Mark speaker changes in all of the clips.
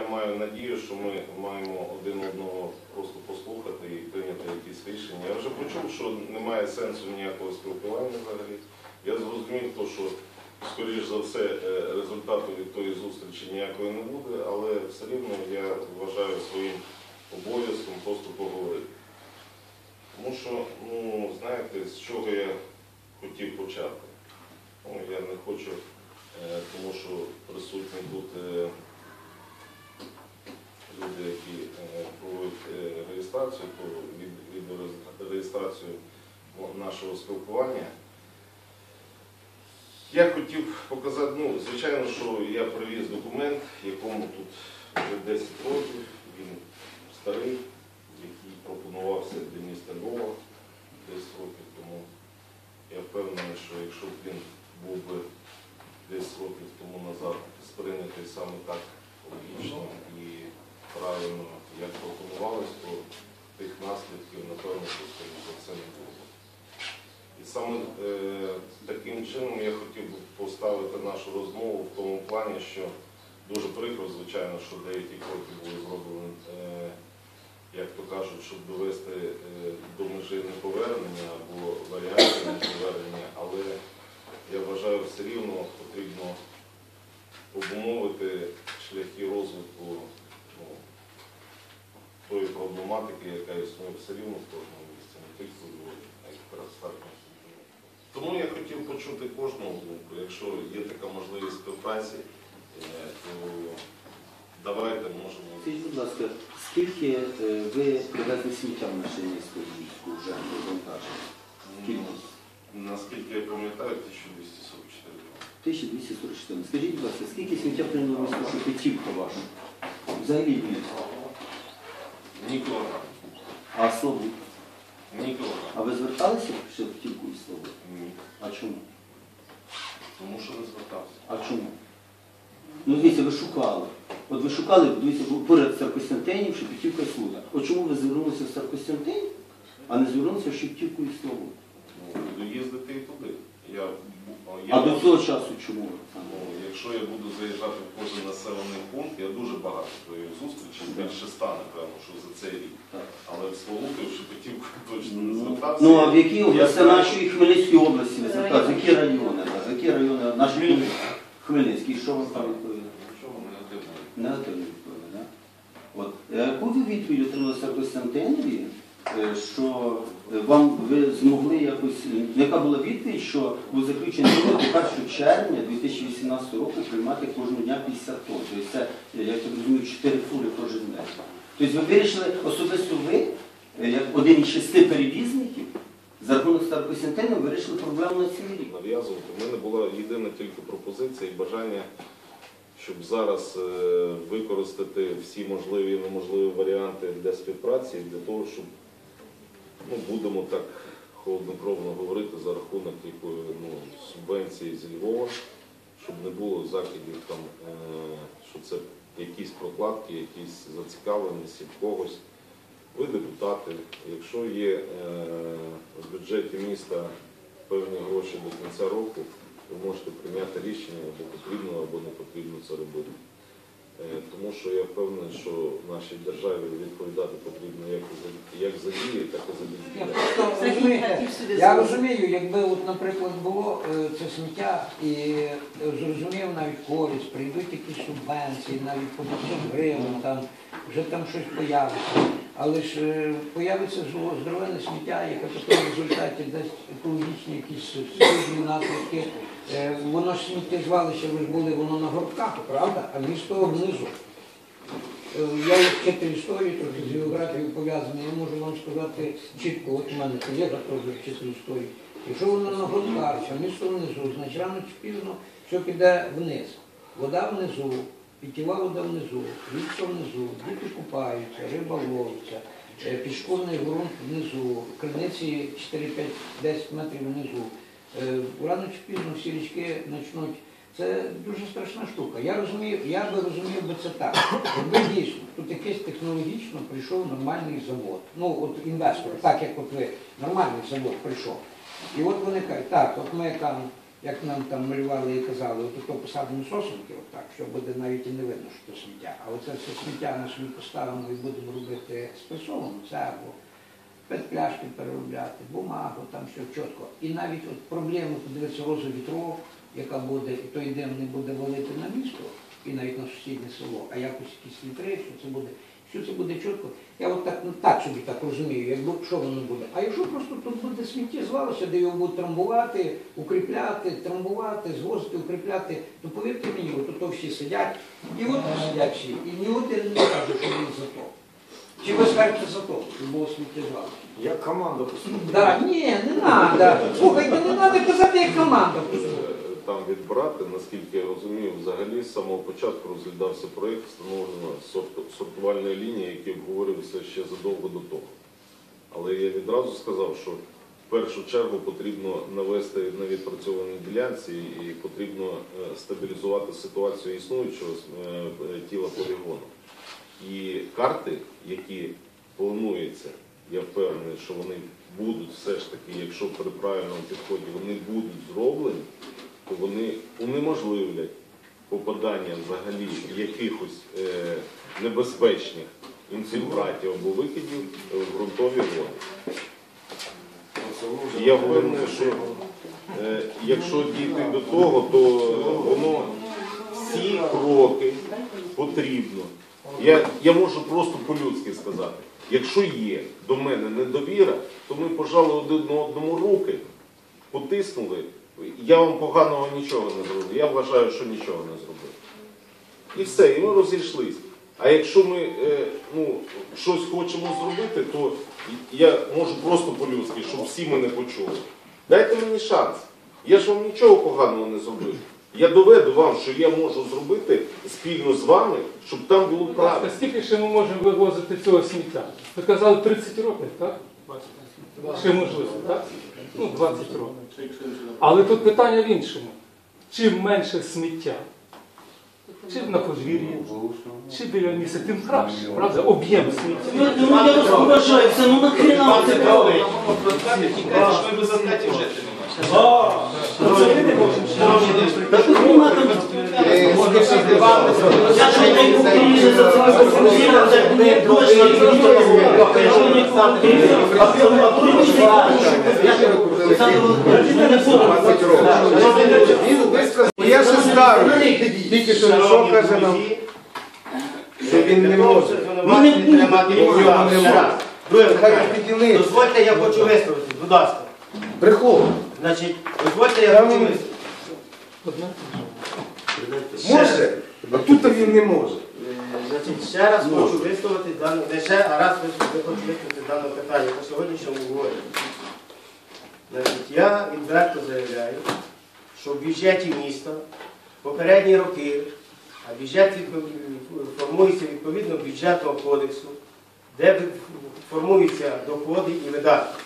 Speaker 1: я маю надію, що ми маємо один одного просто послухати і прийняти якісь рішення. Я вже почув, що немає сенсу ніякого спілкування взагалі. Я зрозумів, то, що, скоріш за все, е, результату від тої зустрічі ніякої не буде, але все рівно я вважаю своїм обов'язком просто поговорити. Тому що, ну, знаєте, з чого я хотів почати? Ну, я не хочу, е, тому що присутні тут е, люди, які е, проводять е, реєстрацію, то від, від реєстрацію ну, нашого спілкування. Я хотів показати, ну, звичайно, що я привіз документ, якому тут вже 10 років, він старий, який пропонувався для міста Львова 10 років тому. Я впевнений, що якщо б він був би 10 років тому назад сприйнятий саме так логічно і правильно, як пропонувалось, то тих наслідків, напевно, що скоріше за все не було. б. І саме е, таким чином я хотів би поставити нашу розмову в тому плані, що дуже прикро, звичайно, що деякі кроки були зроблені, е, як то кажуть, щоб довести е, до межі неповернення або варіантів неповернення, але я вважаю, все рівно потрібно обумовити шляхи розвитку ну, тої проблематики, яка існує все рівно в кожному місці, не тільки у Львові, а й в суді. Тому я хотів почути кожного думку. Якщо є така можливість співпраці, е, то давайте можемо.
Speaker 2: Скажіть, будь ласка, скільки е, ви привезли сміття в машині з Подільську вже розвантаження?
Speaker 1: Ну, Наскільки я пам'ятаю, 1244
Speaker 2: 1244. Скажіть, будь ласка, скільки сміття прийняла місто Шепетівка ваша? Взагалі більше.
Speaker 1: Ні кілограм.
Speaker 2: А Славут?
Speaker 1: Ні кілограм.
Speaker 2: А ви зверталися в Шепетівку і Славут? А чому?
Speaker 1: Тому що не звертався.
Speaker 2: А чому? Ну, дивіться, ви шукали. От ви шукали, дивіться, поряд Старкостянтинів, Шепетівка і Слуда. От чому ви звернулися в Старкостянтин, а не звернулися в Шепетівку і Славут?
Speaker 1: Ну, буду їздити і туди. Я, я,
Speaker 2: А до цього часу чому
Speaker 1: ну, якщо я буду заїжджати в кожен населений пункт, я дуже багато провів зустрічей, більше ста, напевно, що за цей рік.
Speaker 2: Так.
Speaker 1: Але в Славуту, в Шепетівку точно не
Speaker 2: Ну,
Speaker 1: звертався.
Speaker 2: Ну, а в які
Speaker 1: Я
Speaker 2: області
Speaker 1: знаю,
Speaker 2: нашої Хмельницької області ви зверталися? В які райони? так? В які райони наші
Speaker 1: Хмельницький.
Speaker 2: Хмельницький? Що вам там відповіли?
Speaker 1: Нічого не дивно.
Speaker 2: Негативно відповіли, так? От. е, Яку ви відповідь отримали з Костянтинові, що е, вам ви змогли якось, е, яка була відповідь, що у заключенні до 1 червня 2018 року приймати кожного дня 50 тонн. Тобто це, е, я розумію, 4 фури кожен день. Тобто ви вирішили, особисто ви, е, як один із шести перевізників, за рахунок Старокостянтина вирішили проблему на цілий рік.
Speaker 1: нав'язувати. У мене була єдина тільки пропозиція і бажання, щоб зараз е, використати всі можливі і неможливі варіанти для співпраці, для того, щоб ну, будемо так холоднокровно говорити за рахунок якої ну, субвенції зі Львова, щоб не було закидів там, е, що це якісь прокладки, якісь зацікавленості в когось. Ви депутати, якщо є е, в бюджеті міста певні гроші до кінця року, ви можете прийняти рішення, або потрібно, або не потрібно це робити. Е, Тому що я впевнений, що нашій державі відповідати потрібно як за, як за дії, так і за
Speaker 3: розумієте, я розумію, якби, от, наприклад, було е, це сміття і е, зрозумів навіть користь, прийдуть якісь субвенції, навіть по 500 гривень, там, вже там щось появиться. Але ж появиться здоровенне сміття, яке потім в результаті дасть екологічні якісь наслідки. Е, Воно ж сміттєзвалище, ви ж були, воно на горбках, правда? А місто внизу. Е, Я як вчитель історії, трохи з географією пов'язаний, я можу вам сказати чітко, от у мене колега теж вчитель історії. Якщо воно на а місто внизу, значить рано чи пізно все піде вниз. Вода внизу, питєва вода внизу, річка внизу, діти купаються, риба ловиться, е, пішкурний ґрунт внизу, криниці 4-5-10 метрів внизу. Е, Рано чи пізно всі річки почнуть. Це дуже страшна штука. Я розумію, я би розумів би це так. Якби дійсно тут якийсь технологічно прийшов нормальний завод. Ну от інвестор, так як от ви, нормальний завод прийшов. І от вони кажуть, так, от ми там як нам там малювали і казали, от то посадимо сосенки, отак, що буде навіть і не видно, що це сміття. А оце все сміття наше ми поставимо і будемо робити спресовано, це або пляшки переробляти, бумагу, там все чітко. І навіть от проблема, подивитися розу вітров, яка буде, і той дим не буде валити на місто, і навіть на сусіднє село, а якось якісь вітри, що це буде, що це буде чітко. Я от так, ну, так собі так розумію, якби що воно буде. А якщо просто тут буде сміття звалося, де його будуть трамбувати, укріпляти, трамбувати, звозити, укріпляти, то повірте мені, от то всі сидять, і от сидять всі, і ні один не каже, що він за. Чи ви скажете за то, що було сміттєзвалище?
Speaker 4: Як команда поступила.
Speaker 3: Да, ні, не треба. Слухайте, не треба казати, як команда.
Speaker 1: Е, Там відбирати, наскільки я розумію, взагалі з самого початку розглядався проєкт встановлення сортувальної лінії, який обговорювався ще задовго до того. Але я відразу сказав, що в першу чергу потрібно навести на відпрацьованій ділянці і потрібно е, стабілізувати ситуацію існуючого е, тіла полігону. І карти, які плануються, я впевнений, що вони будуть все ж таки, якщо при правильному підході вони будуть зроблені, то вони унеможливлять попадання взагалі якихось е, небезпечних інфільтратів або викидів в ґрунтові води. Я впевнений, що е, якщо дійти до того, то воно всі кроки потрібно. Я, я можу просто по-людськи сказати. Якщо є до мене недовіра, то ми пожали один одному руки, потиснули. Я вам поганого нічого не зробив. Я вважаю, що нічого не зробив. І все, і ми розійшлись. А якщо ми е, ну, щось хочемо зробити, то я можу просто по-людськи, щоб всі мене почули. Дайте мені шанс. Я ж вам нічого поганого не зробив. Я доведу вам, що я можу зробити спільно з вами, щоб там було правильно.
Speaker 5: скільки ще ми можемо вивозити цього сміття? Ви казали 30 років, так? Ще можливо, так? Ну, 20 років. Але тут питання в іншому. Чим менше сміття, чи на подвір'ї, чи біля місця, тим краще, правда? Об'єм сміття.
Speaker 2: Ну я вас поважаю, це ну нахрена ви тут нема там... Я
Speaker 4: ще старий. Тільки що що каже нам, що він не може.
Speaker 2: Ну не
Speaker 4: може.
Speaker 6: Дозвольте, я хочу висловити, будь ласка.
Speaker 4: Брехло.
Speaker 6: Значить, дозвольте, я.
Speaker 5: Одне.
Speaker 4: Може, а тут він не може.
Speaker 6: Е, Значить, ще раз хочу висловити дану, не ще, а раз хочу висловити дане питання по сьогоднішньому говорю. Значить, я відверто заявляю, що в бюджеті міста попередні роки, а бюджет формується відповідно бюджетного кодексу, де формуються доходи і видатки.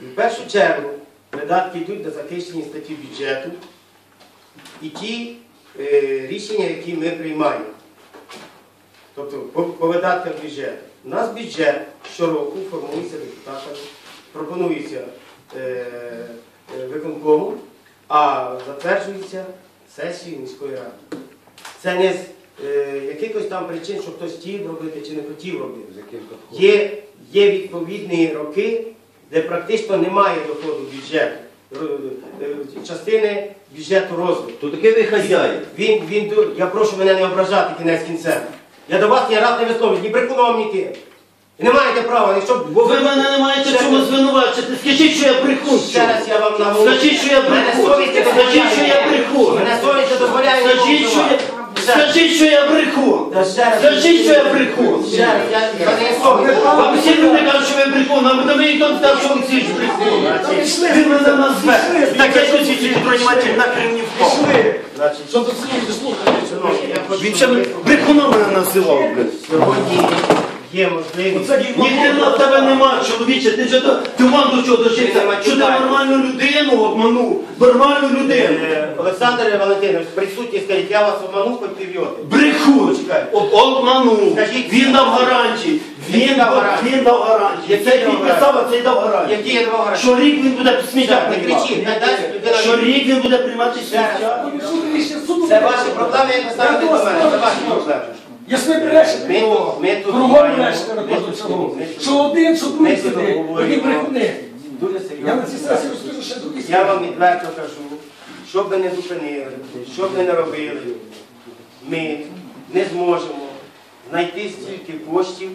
Speaker 6: І в першу чергу видатки йдуть на захищені статті бюджету і ті е, рішення, які ми приймаємо. Тобто по, по видаткам бюджету. У нас бюджет щороку формується депутатами, пропонується е, е, виконкому, а затверджується сесією міської ради. Це не з е, якихось там причин, що хтось хотів робити чи не хотів робити. Є, є відповідні роки, де практично немає доходу бюджету, е, частини бюджету розвитку.
Speaker 2: То таке ви хазяїн.
Speaker 6: Він, він, я прошу мене не ображати кінець кінцем. Я до вас ні раз не висловлюю, ні ким. І не маєте права, якщо бо
Speaker 2: Ви мене не маєте чому звинувачити. Скажіть, що я брехун.
Speaker 6: Ще раз я вам наголошую.
Speaker 2: Скажіть, що я брехун. Скажіть, що я брехун.
Speaker 6: Мене совість дозволяє.
Speaker 2: Скажіть, що я... Скажіть, що я брехун. Скажіть, що я брехун.
Speaker 6: Є.
Speaker 2: Вам всі люди кажуть, брехун, а ви мені хто сказав, що Олексій брехун. Він мене назве.
Speaker 6: Так я тут тільки приймати нахрен не впав. Що тут слухайте, слухайте.
Speaker 2: Він ще брехуном мене називав.
Speaker 6: Є можливість.
Speaker 2: Ні хрена в тебе нема, чоловіче, ти ж до ти вон до чого дожився, що ти нормальну людину обманув, нормальну людину.
Speaker 6: Е, Олександр Валентинович, присутні, скажіть, я вас обманув хоч півйоти.
Speaker 2: Брехун,
Speaker 6: Почекай.
Speaker 2: Об- обманув,
Speaker 6: Скажіть,
Speaker 2: він дав гарантії,
Speaker 6: Які
Speaker 2: він
Speaker 6: дав
Speaker 2: дав
Speaker 6: гарантії?
Speaker 2: він дав гарантії. Цей
Speaker 6: дав
Speaker 2: підписав, а цей дав гарантії.
Speaker 6: Які я два
Speaker 2: Що рік він буде сміття
Speaker 6: Не
Speaker 2: приймати.
Speaker 6: кричіть, не дай людина.
Speaker 2: Що рік він буде приймати сміття.
Speaker 6: Це ваші проблеми, як ви ставите до мене. Це ваші проблеми.
Speaker 7: Брешете, то
Speaker 6: тут, ми тут
Speaker 7: кругом
Speaker 6: маємо-
Speaker 7: брешете на кожну
Speaker 6: тут-
Speaker 7: Що один, що другий
Speaker 6: тут
Speaker 7: сидить, брехуни.
Speaker 6: Дуже
Speaker 7: Я на
Speaker 6: серйозно.
Speaker 7: цій сесії розкажу ще другий
Speaker 6: Я вам відверто кажу, що б ви не зупинили, що б ви не робили, ми не зможемо знайти стільки коштів,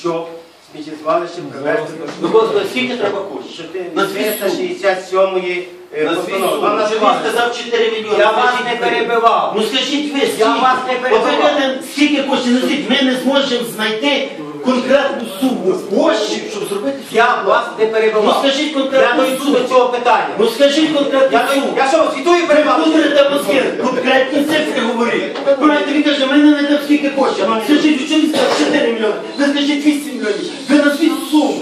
Speaker 6: щоб сміттєзвалище привести до
Speaker 2: Ну, Господи, скільки треба коштів? На звіт
Speaker 6: 467 е,
Speaker 2: На
Speaker 6: Вам
Speaker 2: Чоловік
Speaker 6: називали.
Speaker 2: сказав 4 мільйони.
Speaker 6: Я вас
Speaker 2: Скажіть
Speaker 6: не
Speaker 2: ви.
Speaker 6: перебивав.
Speaker 2: Ну скажіть ви,
Speaker 6: Я
Speaker 2: скільки?
Speaker 6: вас не перебивав.
Speaker 2: От ви кажете, скільки коштів назвіть, ми не зможемо знайти конкретну суму коштів, щоб зробити цю
Speaker 6: Я вас не
Speaker 2: Ну
Speaker 6: перебивав.
Speaker 2: скажіть
Speaker 6: Я
Speaker 2: конкретну суму.
Speaker 6: до цього питання.
Speaker 2: Ну скажіть конкретну
Speaker 6: Я,
Speaker 2: суму.
Speaker 6: я що, світую
Speaker 2: Ви
Speaker 6: перебивав?
Speaker 2: будете мозги, конкретні цифри говорити. Знаєте, він каже, ми не знайдемо скільки коштів. Скажіть, ви чому сказав 4 мільйони? Ви скажіть 8 мільйонів. Ви назвіть суму.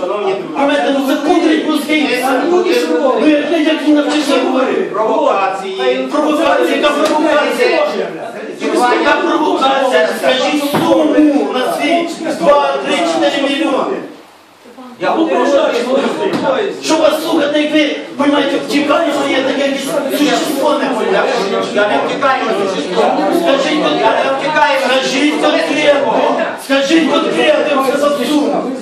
Speaker 2: Знаєте, ну це кудрить мозги. Ну як він навчився говорити?
Speaker 6: Провокації.
Speaker 2: Провокація, яка провокація? Яка провокація? Скажіть суму, назвіть 2, 3, 4 мільйони.
Speaker 6: Я попереджаю, що
Speaker 2: Що вас слухати, як ви, понимаєте, втікаємо, є таке якесь существо не
Speaker 6: Я не втікаю на существо.
Speaker 2: Скажіть
Speaker 6: Я не
Speaker 2: конкретно.
Speaker 6: втікаю
Speaker 2: Скажіть конкретно. Скажіть конкретно, я сказав суму.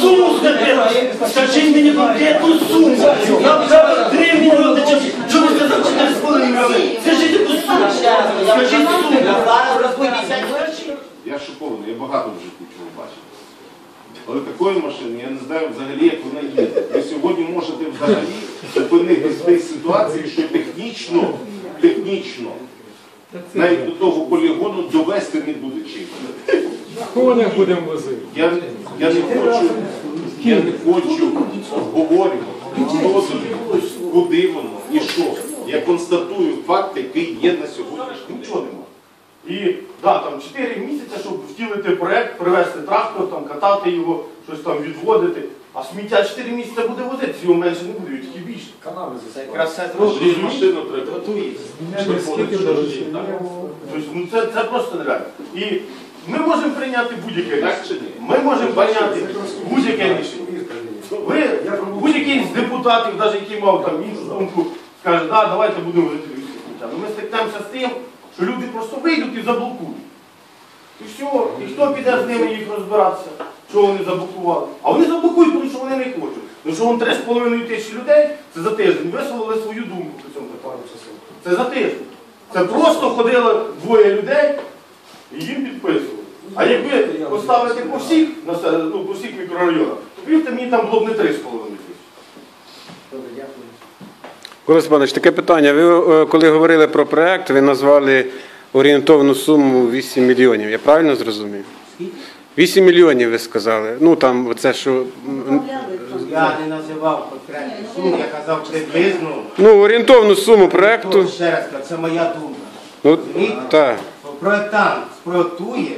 Speaker 2: Суму конкретно. Скажіть мені конкретну суму. Я вказав 3 мільйони. ви сказав 4,5 мільйони? Скажіть яку суму. Скажіть суму.
Speaker 6: Зараз розповідайте.
Speaker 1: Я шокований, я багато в житті чого бачив. Але такої машини я не знаю взагалі, як вона їде. Ви сьогодні можете взагалі зупинити в цій ситуації, що технічно, технічно, навіть до того полігону довести не буде чим.
Speaker 5: В конях будемо возити.
Speaker 1: Я, я не хочу, я не хочу обговорювати, хто довів, куди воно і що. Я констатую факт, який є на сьогоднішній
Speaker 8: Нічого
Speaker 1: день.
Speaker 8: І да, там 4 місяці, щоб втілити проект, привезти трактор, там, катати його, щось там відводити. А сміття 4 місяці буде возити, його менше не буде, тільки більше.
Speaker 6: Це якраз все
Speaker 1: Ж машину треба.
Speaker 5: Дорожче?
Speaker 8: Тобто, ну, це, це просто нереально. І ми можемо прийняти будь-яке рішення. Ми можемо прийняти будь-яке рішення. Ви, будь-який з депутатів, навіть який мав там іншу думку, скаже, да, давайте будемо жити від сміття. Ну, ми стикнемося з тим, що люди просто вийдуть і заблокують. І все, і хто піде з ними їх розбиратися, що вони заблокували. А вони заблокують, тому що вони не хочуть. Ну що вон 3,5 тисячі людей, це за тиждень висловили свою думку по цьому питанню. Це за тиждень. Це просто ходило двоє людей і їм підписували. А якби поставити по всіх, ну, по всіх мікрорайонах, то повірте, мені там було б не 3,5 тисячі.
Speaker 4: Микола таке питання. Ви е, коли говорили про проект, ви назвали орієнтовну суму 8 мільйонів. Я правильно зрозумів? 8 мільйонів ви сказали. Ну там оце що.
Speaker 6: Я не називав конкретну суму, я казав приблизно.
Speaker 4: Ну, орієнтовну суму проекту.
Speaker 6: Ще раз кажу, це моя думка.
Speaker 4: Ну, так.
Speaker 6: Проектант спроектує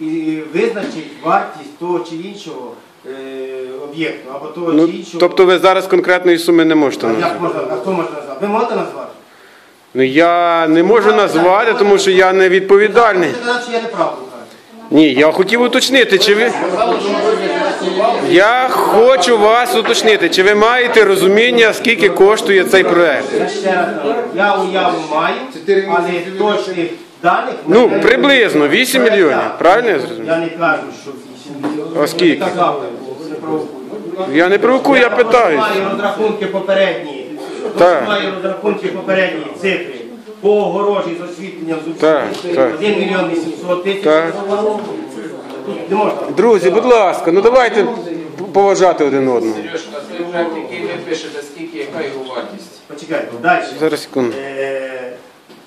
Speaker 6: і визначить вартість того чи іншого об'єкту або того
Speaker 4: Ну,
Speaker 6: чи іншого.
Speaker 4: тобто ви зараз конкретної суми не можете
Speaker 6: А як
Speaker 4: назвати?
Speaker 6: можна, а хто може назвати? Ви можете назвати?
Speaker 4: Ну я не можу назвати, тому що я не відповідальний.
Speaker 6: Ви сказали, що я неправду кажу.
Speaker 4: Ні, я хотів уточнити, чи ви. Я хочу вас уточнити, чи ви маєте розуміння, скільки коштує цей проект?
Speaker 6: Я ще раз кажу, я уяву маю, але точних даних... в
Speaker 4: Ну,
Speaker 6: мене
Speaker 4: приблизно 8 мільйонів. Правильно я зрозумів?
Speaker 6: Я не кажу, що 8
Speaker 4: скільки?
Speaker 6: Я не провокую.
Speaker 4: Я я питаю.
Speaker 6: Маю розрахунки попередні. Маю розрахунки попередні цифри. По огорожі з освітленням з
Speaker 4: Так, так.
Speaker 6: 1 мільйон 800 тисяч.
Speaker 4: Друзі, будь ласка, ну давайте поважати один одного.
Speaker 9: Сережка, той проект, який ви пишете, скільки, яка його вартість?
Speaker 6: Почекайте, далі.
Speaker 4: Зараз секунду.
Speaker 6: Е,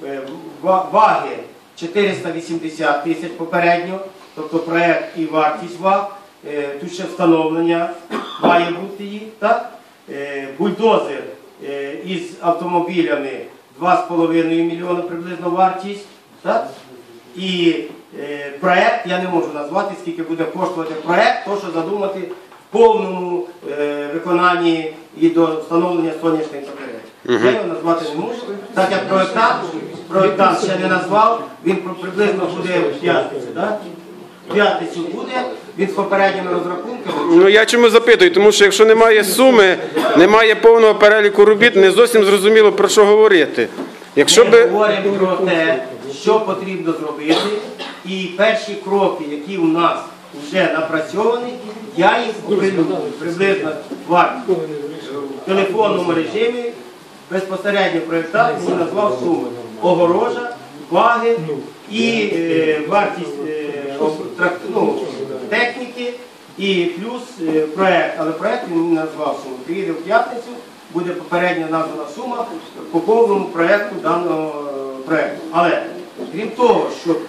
Speaker 6: е, ва- Ваги 480 тисяч попередньо, тобто проект і вартість ваг. Е, Тут ще встановлення має бути їх. Так? Е, Бульдозер е, із автомобілями 2,5 мільйона приблизно вартість. Так? І проект я не можу назвати, скільки буде коштувати проект, то що задумати в повному виконанні і до встановлення сонячних батарей. Я його назвати не можу, так як проектант ще не назвав, він приблизно буде в п'ятницю. П'ятницю буде, він з попередніми розрахунками.
Speaker 4: Ну я чому запитую? Тому що якщо немає суми, немає повного переліку робіт, не зовсім зрозуміло про що говорити. Якщо
Speaker 6: Ми
Speaker 4: би
Speaker 6: говоримо про те, що потрібно зробити, і перші кроки, які у нас вже напрацьовані, я їх оприлюдню приблизно. В телефонному режимі безпосередньо проєктант назвав суму. Огорожа, ваги і е, вартість е, ну, техніки і плюс е, проект. Але проект він мені назвав суму. Приїде в п'ятницю, буде попередньо названа сума по повному проекту даного е, проекту. Але крім того, щоб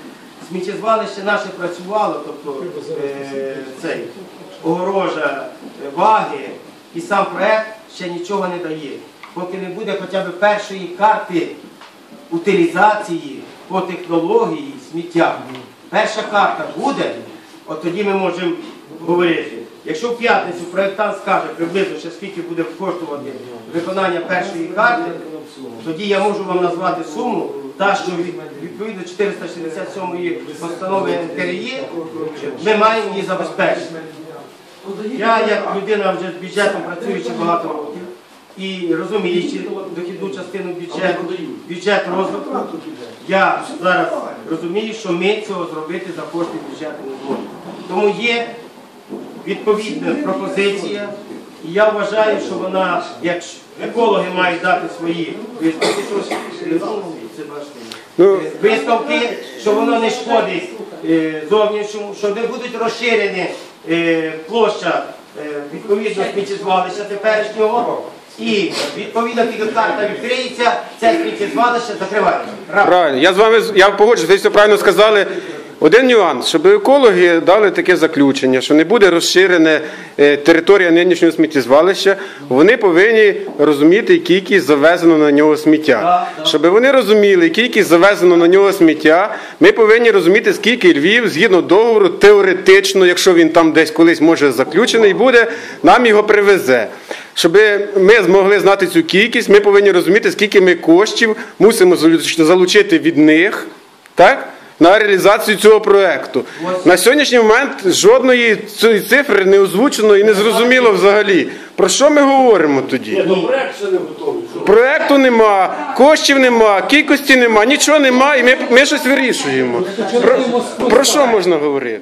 Speaker 6: сміттєзвалище наше працювало, тобто е, цей огорожа, ваги і сам проект ще нічого не дає. Поки не буде хоча б першої карти утилізації по технології сміття. Перша карта буде, от тоді ми можемо говорити. Якщо в п'ятницю проєктант скаже приблизно, ще скільки буде коштувати виконання першої карти, тоді я можу вам назвати суму, та що відповідно 467 постанови НКРЄ, ми маємо її забезпечити. Я як людина вже з бюджетом працюючи багато років і розуміючи дохідну частину бюджету, бюджет розвитку, я зараз розумію, що ми цього зробити за кошти бюджету не зможемо. Тому є відповідна пропозиція, і я вважаю, що вона, як екологи мають дати свої висновки, висновки, що воно не шкодить е, зовнішньому, що не будуть розширені е, площа е, відповідно сміттєзвалища теперішнього. І відповідно, тільки карта відкриється, це закривається. закриває.
Speaker 4: правильно, я з вами я погоджуюсь, ви все правильно сказали. Один нюанс, щоб екологи дали таке заключення, що не буде розширена територія нинішнього сміттєзвалища, вони повинні розуміти кількість завезено на нього сміття. Щоб вони розуміли, кількість завезено на нього сміття, ми повинні розуміти, скільки Львів, згідно договору, теоретично, якщо він там десь колись може заключений буде, нам його привезе. Щоб ми змогли знати цю кількість, ми повинні розуміти, скільки ми коштів мусимо залучити від них, так? На реалізацію цього проекту. На сьогоднішній момент жодної цієї цифри не озвучено і не зрозуміло взагалі. Про що ми говоримо тоді? Проекту нема, коштів нема, кількості нема, нічого нема, і ми, ми щось вирішуємо. Про, про що можна говорити?